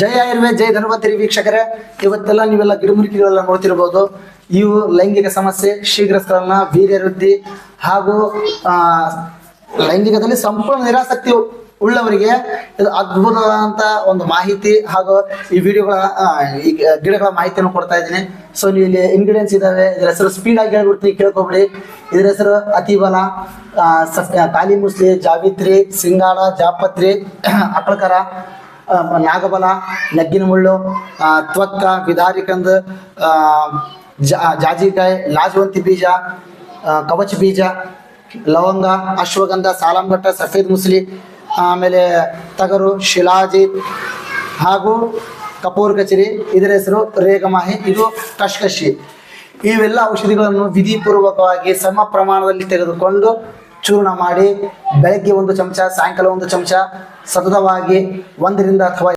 ಜೈ ಆಯುರ್ವೇದ್, ಜಯ ಧನ್ವಂತರಿ ವೀಕ್ಷಕರೇ. ಇವತ್ತೆಲ್ಲ ನೀವೆಲ್ಲ ಗಿಡಮುರಿಕೆಗಳೆಲ್ಲ ನೋಡ್ತಿರ್ಬೋದು. ಇವು ಲೈಂಗಿಕ ಸಮಸ್ಯೆ ಶೀಘ್ರಸ್ಖಲನ ವೀರ್ಯ ವೃದ್ಧಿ ಹಾಗೂ ಲೈಂಗಿಕದಲ್ಲಿ ಸಂಪೂರ್ಣ ನಿರಾಸಕ್ತಿ ಉಳ್ಳವರಿಗೆ ಇದು ಅದ್ಭುತವಾದಂತ ಒಂದು ಮಾಹಿತಿ ಹಾಗೂ ಈ ವಿಡಿಯೋಗಳ ಈ ಗಿಡಗಳ ಮಾಹಿತಿಯನ್ನು ಕೊಡ್ತಾ ಇದ್ದೀನಿ. ಸೊ ನೀವು ಇಲ್ಲಿ ಇಂಗ್ರೀಡಿಯೆಂಟ್ಸ್ ಇದಾವೆ ಇದರ ಹೆಸರು ಸ್ಪೀಡ್ ಆಗಿ ಹೇಳ್ಬಿಡ್ತೀನಿ, ಕೇಳ್ಕೊಬಿಡಿ. ಇದರ ಹೆಸರು ಅತಿಬಲ ಕಾಲಿ ಮುಸ್ಲಿ, ಜಾವಿತ್ರಿ, ಸಿಂಗಾಳ, ಜಾಪತ್ರಿ, ಅಕಳಕರ ನಾಗಬಲ ನಗ್ಗಿನ ಮುಳ್ಳು ತ್ವಕ್ಕ ಜಾ- ಜಾಜಿಕಾಯಿ, ಲಾಜವಂತಿ ಬೀಜ ಕವಚ ಬೀಜ, ಲವಂಗ, ಅಶ್ವಗಂಧ ಸಾಲಂಗಟ್ಟ ಸಫೇದ್ ಮುಸ್ಲಿ, ಆಮೇಲೆ ತಗರು, ಶಿಲಾಜಿ ಹಾಗೂ ಕಪೂರ್ ಕಚೇರಿ, ಇದರ ಹೆಸರು ರೇಗಮಾಹಿ, ಇದು ಕಶ್ಕಶಿ ಇವೆಲ್ಲ ಔಷಧಿಗಳನ್ನು ವಿಧಿಪೂರ್ವಕವಾಗಿ ಸಮ ಪ್ರಮಾಣದಲ್ಲಿ ತೆಗೆದುಕೊಂಡು ಚೂರ್ಣ ಮಾಡಿ ಬೆಳಗ್ಗೆ ಒಂದು ಚಮಚ ಸಾಯಂಕಾಲ ಒಂದು ಚಮಚ ಸತತವಾಗಿ ಒಂದರಿಂದ ಅಥವಾ